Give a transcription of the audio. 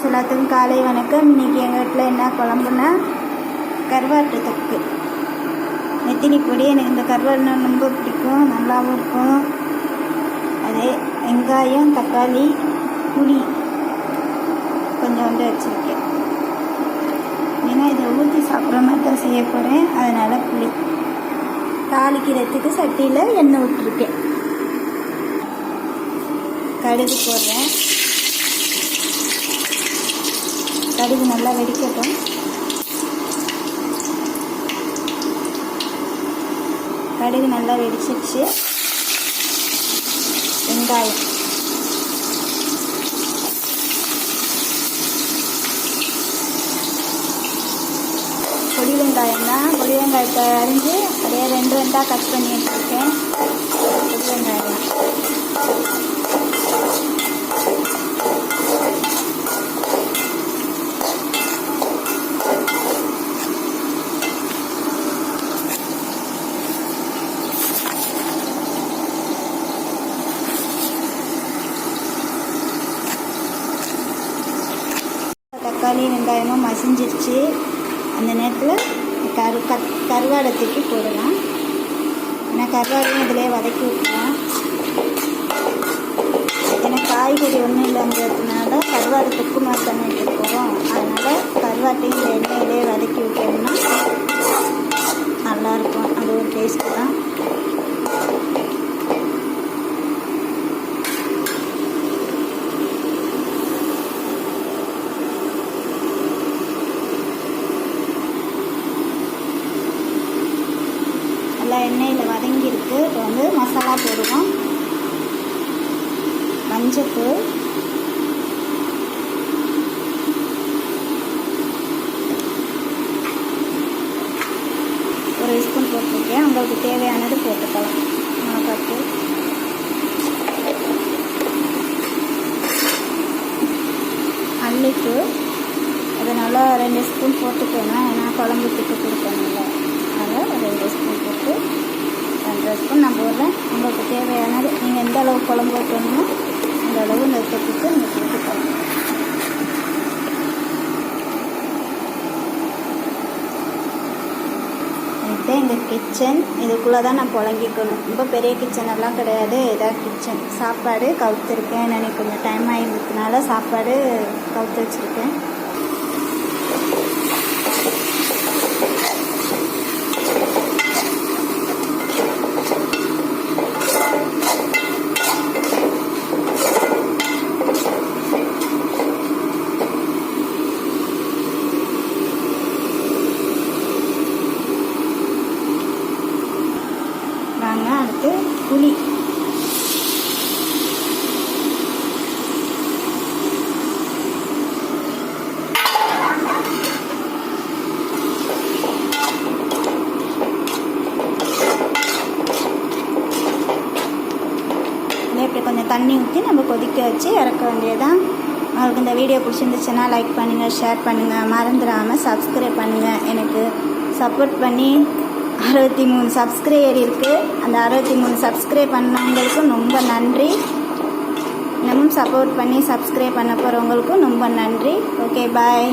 Friends எல்லாத்துக்கும் காலை வணக்கம். இன்றைக்கி எங்கள் வீட்டில் என்ன குழம்புனா கருவாட்டு தொக்கு நெத்திலி பொடி எனக்கு இந்த கருவாடுனா ரொம்ப பிடிக்கும். நல்லாவும் இருக்கும். அதே வெங்காயம் தக்காளி புளி கொஞ்சோண்டு வச்சுருக்கேன். ஏன்னா இதை ஊற்றி சாப்பிட்ற மாதிரி தான் செய்ய போகிறேன் அதனால் புளி. தாளிக்கிறதுக்கு சட்டியில் எண்ணெய் விட்டுருக்கேன் கடுகு போடுறேன் கடுகு நல்லா வெடிக்கட்டும். கடுகு நல்லா வெடிச்சிருச்சு. வெங்காயம். பொடி வெங்காயம் தான். பொடி வெங்காயத்தை அரிஞ்சு அப்படியே ரெண்டு ரெண்டாக கட் பண்ணி வச்சுருக்கேன் பொடி வெங்காயம் தான் தக்காளி வெங்காயமும் மசிஞ்சிருச்சு. அந்த நேரத்தில் கரு கத் கருவாடை தூக்கி போடலாம். ஏன்னா கருவாடையும் இதிலே வதக்கி விட்டுலாம் ஏன்னா காய்கறி ஒன்றும் இல்லைங்கிறதுனால கருவாடு தொக்கு பண்ணி வைக்க போகிறோம் அதனால் கருவாட்டையும் இந்த எண்ணெயிலே வதக்கி விட்டோம்னா நல்லாயிருக்கும் அது ஒரு டேஸ்ட்டு தான் நல்லா எண்ணெயில் வதங்கியிருக்கு இப்போ மிளகா போடுவோம். மஞ்சத்தூள். ஒரு ஸ்பூன் போட்டிருக்கேன். உங்களுக்கு தேவையானது போட்டுக்கலாம். மிளகாத்தூள். மல்லித்தூள். அது நல்லா ரெண்டு ஸ்பூன் போட்டுக்கணும் ஏன்னா குழம்பு திட்டு கொடுக்கணும்ல. அதனால் ரெண்டு ஸ்பூன் போட்டு ரெண்டரை நம்ம நான் உங்களுக்கு தேவையானது நீங்கள் எந்த அளவு குழம்பு வைக்கணுமோ அந்த அளவு இந்த தொட்டுக்கு நீங்கள் கொடுத்துக்கலாம் இதுதான் எங்கள் கிச்சன் இதுக்குள்ளே தான் நான் புழங்கிக்கணும். ரொம்ப பெரிய கிச்சன் எல்லாம் கிடையாது. இதான் கிச்சன் சாப்பாடு கவுத்துருக்கேன் எனக்கு கொஞ்சம் டைம் ஆகிருந்ததுனால சாப்பாடு கவுத்து வச்சுருக்கேன். புளி இப்படி கொஞ்சம் தண்ணி ஊற்றி நம்ம கொதிக்க வச்சு இறக்க வேண்டியதான் உங்களுக்கு இந்த வீடியோ பிடிச்சிருந்துச்சுன்னா லைக் பண்ணுங்கள் ஷேர் பண்ணுங்கள் மறந்துடாமல் சப்ஸ்கிரைப் பண்ணுங்கள் எனக்கு சப்போர்ட் பண்ணி அறுபத்தி மூணு சப்ஸ்கிரைபர் இருக்குது அந்த அறுபத்தி மூணு சப்ஸ்கிரைப் பண்ணவங்களுக்கும் ரொம்ப நன்றி. இன்னமும் சப்போர்ட் பண்ணி சப்ஸ்கிரைப் பண்ண போகிறவங்களுக்கும் ரொம்ப நன்றி. Okay bye